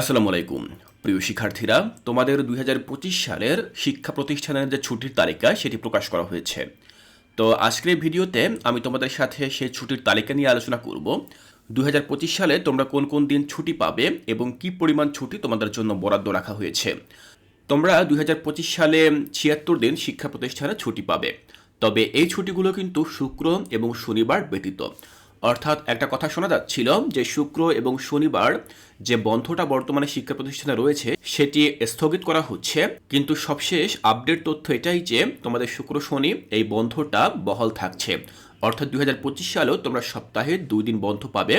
আসসালামু আলাইকুম। প্রিয় শিক্ষার্থীরা, তোমাদের দুই হাজার পঁচিশ সালের শিক্ষা প্রতিষ্ঠানের যে ছুটির তালিকা, সেটি প্রকাশ করা হয়েছে। তো আজকের ভিডিওতে আমি তোমাদের সাথে সেই ছুটির তালিকা নিয়ে আলোচনা করব। দুই হাজার পঁচিশ সালে তোমরা কোন কোন দিন ছুটি পাবে এবং কি পরিমাণ ছুটি তোমাদের জন্য বরাদ্দ রাখা হয়েছে। তোমরা দুই হাজার পঁচিশ সালে ছিয়াত্তর দিন শিক্ষা প্রতিষ্ঠানে ছুটি পাবে। তবে এই ছুটিগুলো কিন্তু শুক্র এবং শনিবার ব্যতীত। অর্থাৎ একটা কথা শোনা যাচ্ছিল যে শুক্র এবং শনিবার যে বন্ধটা বর্তমানে শিক্ষা প্রতিষ্ঠানে রয়েছে, সেটি স্থগিত করা হচ্ছে। কিন্তু সবশেষ আপডেট তথ্য এটাই যে, তোমাদের শুক্র, শনি এই বন্ধটা বহাল থাকছে। অর্থাৎ দুই হাজার পঁচিশ সালেও তোমরা সপ্তাহে দুই দিন বন্ধ পাবে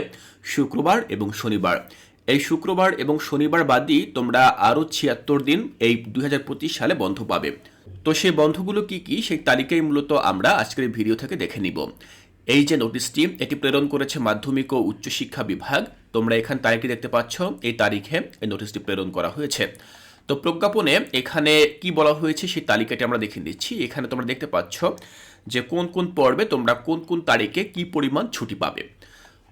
শুক্রবার এবং শনিবার। এই শুক্রবার এবং শনিবার বাদই তোমরা আরও ছিয়াত্তর দিন এই দুই হাজার পঁচিশ সালে বন্ধ পাবে। তো সেই বন্ধগুলো কি কি, সেই তালিকায় মূলত আমরা আজকের ভিডিও থেকে দেখে নিব। এই যে নোটিশটি এটি প্রেরণ করেছে মাধ্যমিক ও উচ্চশিক্ষা বিভাগ। তোমরা এখানে তারিখটি দেখতে পাচ্ছ, এই তারিখে এই নোটিশটি প্রেরণ করা হয়েছে। তো প্রজ্ঞাপনে এখানে কি বলা হয়েছে সেই তালিকাটি আমরা দেখে নিচ্ছি। এখানে তোমরা দেখতে পাচ্ছ যে কোন কোন পর্বে তোমরা কোন কোন তারিখে কি পরিমাণ ছুটি পাবে।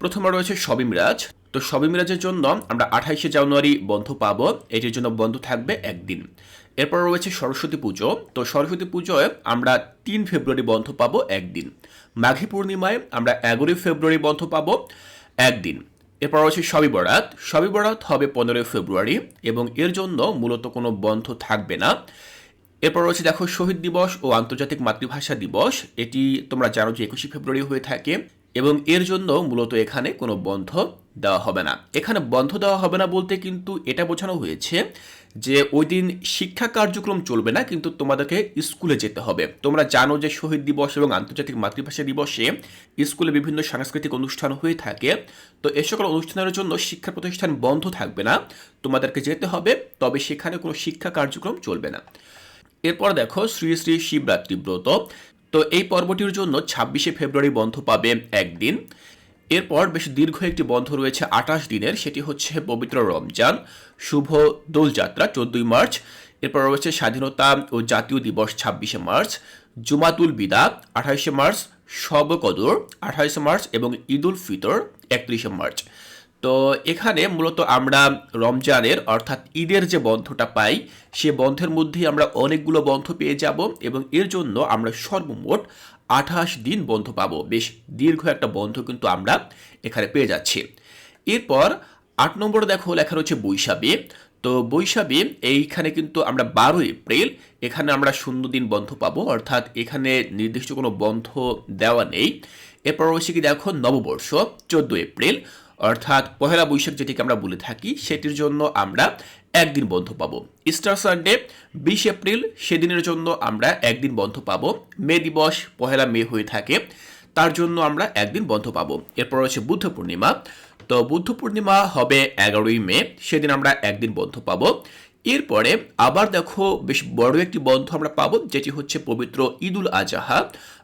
প্রথমে রয়েছে শবে মিরাজ তো শবে মিরাজের জন্য আমরা আঠাইশে জানুয়ারি বন্ধ পাবো। এটির জন্য বন্ধ থাকবে একদিন। এরপর রয়েছে সরস্বতী পুজো। তো সরস্বতী পুজোয় আমরা তিন ফেব্রুয়ারি বন্ধ পাবো একদিন। মাঘী পূর্ণিমায় আমরা এগারোই ফেব্রুয়ারি বন্ধ পাব একদিন। এরপর রয়েছে সবই বরাত। সবই বরাত হবে পনেরোই ফেব্রুয়ারি এবং এর জন্য মূলত কোনো বন্ধ থাকবে না। এরপর রয়েছে দেখো শহীদ দিবস ও আন্তর্জাতিক মাতৃভাষা দিবস। এটি তোমরা জানো যে একুশে ফেব্রুয়ারি হয়ে থাকে এবং এর জন্য মূলত এখানে কোনো বন্ধ দেওয়া হবে না। এখানে বন্ধ দেওয়া হবে না বলতে কিন্তু এটা বোঝানো হয়েছে যে ওই দিন শিক্ষা কার্যক্রম চলবে না, কিন্তু তোমাদেরকে স্কুলে যেতে হবে। তোমরা জানো যে শহীদ দিবস এবং আন্তর্জাতিক মাতৃভাষা দিবসে স্কুলে বিভিন্ন সাংস্কৃতিক অনুষ্ঠান হয়ে থাকে। তো এ সকল অনুষ্ঠানের জন্য শিক্ষা প্রতিষ্ঠান বন্ধ থাকবে না, তোমাদেরকে যেতে হবে, তবে সেখানে কোনো শিক্ষা কার্যক্রম চলবে না। এরপর দেখো, শ্রী শ্রী শিবরাত্রি ব্রত। তো এই পর্বটির জন্য ছাব্বিশে ফেব্রুয়ারি বন্ধ পাবে একদিন। এরপর বেশ দীর্ঘ একটি বন্ধ রয়েছে আঠাশ দিনের, সেটি হচ্ছে পবিত্র রমজান, শুভ দোলযাত্রা চোদ্দই মার্চ, এরপর রয়েছে স্বাধীনতা ও জাতীয় দিবস ছাব্বিশে মার্চ, জুমাতুল বিদা আঠাইশে মার্চ, শব কদর আঠাইশে মার্চ এবং ঈদ উল ফিতর একত্রিশে মার্চ। তো এখানে মূলত আমরা রমজানের অর্থাৎ ঈদের যে বন্ধটা পাই, সে বন্ধের মধ্যেই আমরা অনেকগুলো বন্ধ পেয়ে যাব এবং এর জন্য আমরা সর্বমোট আঠাশ দিন বন্ধ পাবো। বেশ দীর্ঘ একটা বন্ধ কিন্তু আমরা এখানে পেয়ে যাচ্ছি। এরপর আট নম্বর দেখো, লেখা রয়েছে বৈশাখী। তো বৈশাখী, এইখানে কিন্তু আমরা বারো এপ্রিল, এখানে আমরা শূন্য দিন বন্ধ পাবো। অর্থাৎ এখানে নির্দিষ্ট কোনো বন্ধ দেওয়া নেই। এরপর রয়েছে কি দেখো, নববর্ষ চোদ্দ এপ্রিল। অর্থাৎ পহেলা বৈশাখ যেটিকে আমরা বলে থাকি, সেটির জন্য আমরা একদিন বন্ধ পাবো। ইস্টার সানডে, বিশ এপ্রিল, সেদিনের জন্য আমরা একদিন বন্ধ পাবো। মে দিবস, পহেলা মে হয়ে থাকে, তার জন্য আমরা একদিন বন্ধ পাবো। এরপর রয়েছে বুদ্ধ পূর্ণিমা। তো বুদ্ধ পূর্ণিমা হবে এগারোই মে, সেদিন আমরা একদিন বন্ধ পাবো। এরপরে আবার দেখো, বেশ বড় একটি বন্ধ আমরা পাবো, যেটি হচ্ছে পবিত্র ঈদুল আজাহা।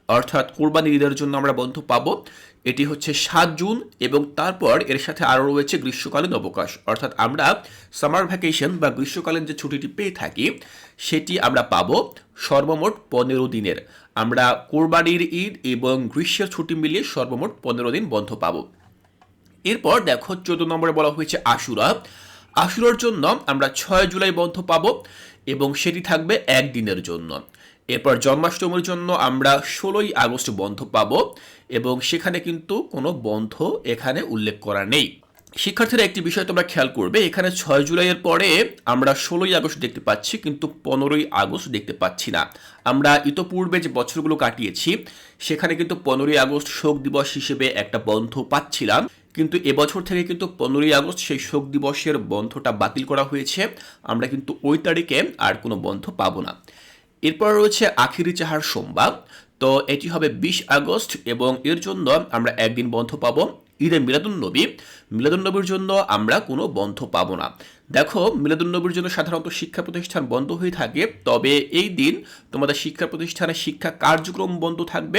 অর্থাৎ কোরবানি ঈদের জন্য আমরা বন্ধ পাব। এটি হচ্ছে সাত জুন এবং তারপর এর সাথে আরও রয়েছে গ্রীষ্মকালীন অবকাশ। অর্থাৎ আমরা সামার ভ্যাকেশন বা গ্রীষ্মকালীন যে ছুটিটি পেয়ে থাকি, সেটি আমরা পাবো সর্বমোট পনেরো দিনের। আমরা কোরবানির ঈদ এবং গ্রীষ্মের ছুটি মিলিয়ে সর্বমোট পনেরো দিন বন্ধ পাবো। এরপর দেখো, চোদ্দ নম্বরে বলা হয়েছে আশুরা। আশুরার জন্য আমরা ছয় জুলাই বন্ধ পাব এবং সেটি থাকবে একদিনের জন্য। এরপর জন্মাষ্টমীর জন্য আমরা ষোলোই আগস্ট বন্ধ পাবো এবং সেখানে কিন্তু কোনো বন্ধ এখানে উল্লেখ করা নেই। শিক্ষার্থীরা একটি বিষয় তোমরা খেয়াল করবে, এখানে ছয় জুলাইয়ের পরে আমরা ষোলোই আগস্ট দেখতে পাচ্ছি কিন্তু পনেরোই আগস্ট দেখতে পাচ্ছি না। আমরা ইতোপূর্বে যে বছরগুলো কাটিয়েছি, সেখানে কিন্তু পনেরোই আগস্ট শোক দিবস হিসেবে একটা বন্ধ পাচ্ছিলাম। কিন্তু এবছর থেকে কিন্তু পনেরোই আগস্ট সেই শোক দিবসের বন্ধটা বাতিল করা হয়েছে। আমরা কিন্তু ওই তারিখে আর কোনো বন্ধ পাবো না। এরপর রয়েছে আখিরি চাহার সোমবার। তো এটি হবে বিশ আগস্ট এবং এর জন্য আমরা একদিন বন্ধ পাবো। ঈদে মিলাদুন্নবী মিলাদুন্নবীর জন্য আমরা কোনো বন্ধ পাবো না। দেখো মিলাদুন্নবীর জন্য সাধারণত শিক্ষা প্রতিষ্ঠান বন্ধ হয়ে থাকে, তবে এই দিন তোমাদের শিক্ষা প্রতিষ্ঠানে শিক্ষা কার্যক্রম বন্ধ থাকবে,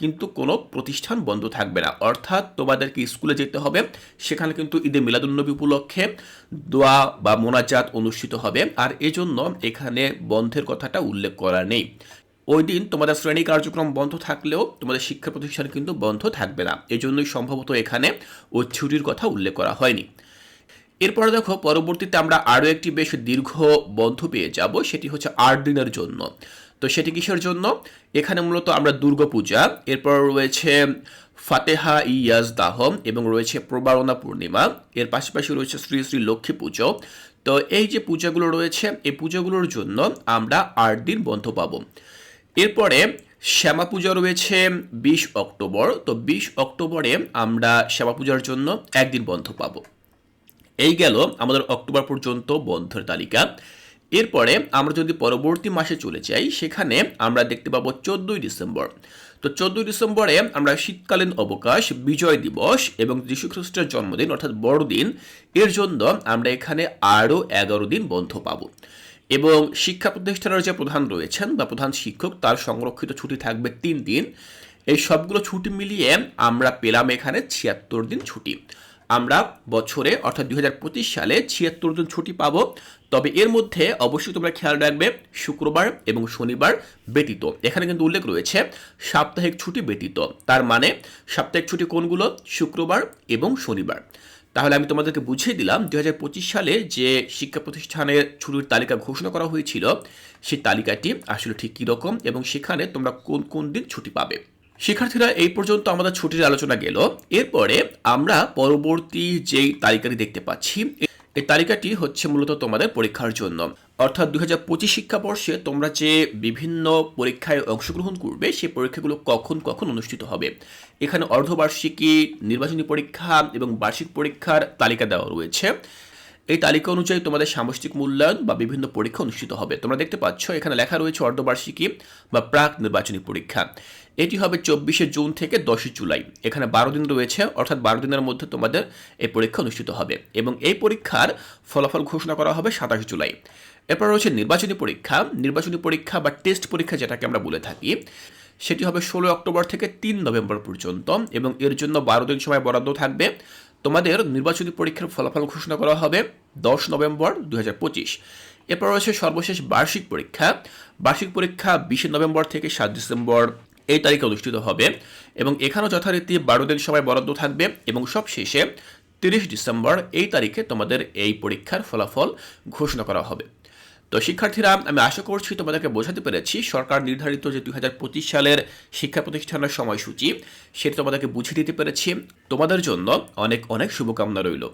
কিন্তু কোনো প্রতিষ্ঠান বন্ধ থাকবে না। অর্থাৎ তোমাদেরকে স্কুলে যেতে হবে, সেখানে কিন্তু ঈদে মিলাদুন্নবী উপলক্ষে দোয়া বা মোনাজাত অনুষ্ঠিত হবে, আর এজন্য এখানে বন্ধের কথাটা উল্লেখ করা নেই। ওই দিন তোমাদের শ্রেণি কার্যক্রম বন্ধ থাকলেও তোমাদের শিক্ষা প্রতিষ্ঠান কিন্তু বন্ধ থাকবে না। এই জন্যই সম্ভবত এখানে ওই ছুটির কথা উল্লেখ করা হয়নি। এরপরে দেখো, পরবর্তীতে আমরা আরও একটি বেশ দীর্ঘ বন্ধ পেয়ে যাব, সেটি হচ্ছে আট দিনের জন্য। তো সেটি কিসের জন্য? এখানে মূলত আমরা দুর্গাপূজা এরপর রয়েছে ফাতেহা ইয়াজ দাহম এবং রয়েছে প্রবারণা পূর্ণিমা, এর পাশাপাশি রয়েছে শ্রী শ্রী লক্ষ্মী পুজো। তো এই যে পূজাগুলো রয়েছে, এই পূজাগুলোর জন্য আমরা আট দিন বন্ধ পাবো। এরপরে শ্যামা পূজা রয়েছে বিশ অক্টোবর। তো বিশ অক্টোবরে আমরা শ্যামা পূজার জন্য একদিন বন্ধ পাবো। এই গেল আমাদের অক্টোবর পর্যন্ত বন্ধের তালিকা। এরপরে আমরা যদি পরবর্তী মাসে চলে যাই, সেখানে আমরা দেখতে পাবো চোদ্দই ডিসেম্বর। তো চোদ্দই ডিসেম্বরে আমরা শীতকালীন অবকাশ, বিজয় দিবস এবং যীশুখ্রিস্টের জন্মদিন অর্থাৎ বড়দিন। এর জন্য আমরা এখানে আরও এগারো দিন বন্ধ পাবো। এবং শিক্ষা প্রতিষ্ঠানের যে প্রধান রয়েছেন বা প্রধান শিক্ষক, তার সংরক্ষিত ছুটি থাকবে তিন দিন। এই সবগুলো ছুটি মিলিয়ে আমরা পেলাম এখানে ছিয়াত্তর দিন ছুটি। আমরা বছরে, অর্থাৎ দুই হাজার পঁচিশ সালে ছিয়াত্তর দিন ছুটি পাব। তবে এর মধ্যে অবশ্যই তোমরা খেয়াল রাখবে, শুক্রবার এবং শনিবার ব্যতীত। এখানে কিন্তু উল্লেখ রয়েছে, সাপ্তাহিক ছুটি ব্যতীত। তার মানে সাপ্তাহিক ছুটি কোনগুলো? শুক্রবার এবং শনিবার। তাহলে আমি তোমাদেরকে বুঝিয়ে দিলাম দুই হাজার পঁচিশ সালে যে শিক্ষা প্রতিষ্ঠানের ছুটির তালিকা ঘোষণা করা হয়েছিল, সেই তালিকাটি আসলে ঠিক কীরকম এবং সেখানে তোমরা কোন কোন দিন ছুটি পাবে। শিক্ষার্থীরা এই পর্যন্ত আমাদের ছুটির আলোচনা গেল। এরপরে আমরা পরবর্তী যেই তালিকাটি দেখতে পাচ্ছি এই তালিকাটি হচ্ছে মূলত তোমাদের পরীক্ষার জন্য। অর্থাৎ দু হাজার পঁচিশ শিক্ষাবর্ষে তোমরা যে বিভিন্ন পরীক্ষায় অংশগ্রহণ করবে, সেই পরীক্ষাগুলো কখন কখন অনুষ্ঠিত হবে? এখানে অর্ধবার্ষিকী, নির্বাচনী পরীক্ষা এবং বার্ষিক পরীক্ষার তালিকা দেওয়া রয়েছে। এই তালিকা অনুযায়ী তোমাদের সামষ্টিক মূল্যায়ন বা বিভিন্ন পরীক্ষা অনুষ্ঠিত হবে। তোমরা দেখতে পাচ্ছ, এখানে লেখা রয়েছে অর্ধবার্ষিকী বা প্রাক নির্বাচনী পরীক্ষা। এটি হবে চব্বিশে জুন থেকে দশই জুলাই। এখানে বারো দিন রয়েছে, অর্থাৎ বারো দিনের মধ্যে তোমাদের এই পরীক্ষা অনুষ্ঠিত হবে এবং এই পরীক্ষার ফলাফল ঘোষণা করা হবে সাতাশ জুলাই। এরপর রয়েছে নির্বাচনী পরীক্ষা। নির্বাচনী পরীক্ষা বা টেস্ট পরীক্ষা যেটাকে আমরা বলে থাকি, সেটি হবে ষোলো অক্টোবর থেকে তিন নভেম্বর পর্যন্ত এবং এর জন্য বারো দিন সময় বরাদ্দ থাকবে। তোমাদের নির্বাচনী পরীক্ষার ফলাফল ঘোষণা করা হবে দশ নভেম্বর দু হাজার পঁচিশ। এরপর রয়েছে সর্বশেষ বার্ষিক পরীক্ষা। বার্ষিক পরীক্ষা বিশে নভেম্বর থেকে সাত ডিসেম্বর এই তারিখে অনুষ্ঠিত হবে এবং এখানেও যথারীতি বারো দিন সময় বরাদ্দ থাকবে এবং সব শেষে তিরিশ ডিসেম্বর এই তারিখে তোমাদের এই পরীক্ষার ফলাফল ঘোষণা করা হবে। তো শিক্ষার্থীরা, আমি আশা করছি তোমাদেরকে বোঝাতে পেরেছি, সরকার নির্ধারিত যে দুই হাজার পঁচিশ সালের শিক্ষা প্রতিষ্ঠানের সময়সূচি, সেটা তোমাদেরকে বুঝিয়ে দিতে পেরেছি। তোমাদের জন্য অনেক অনেক শুভকামনা রইল।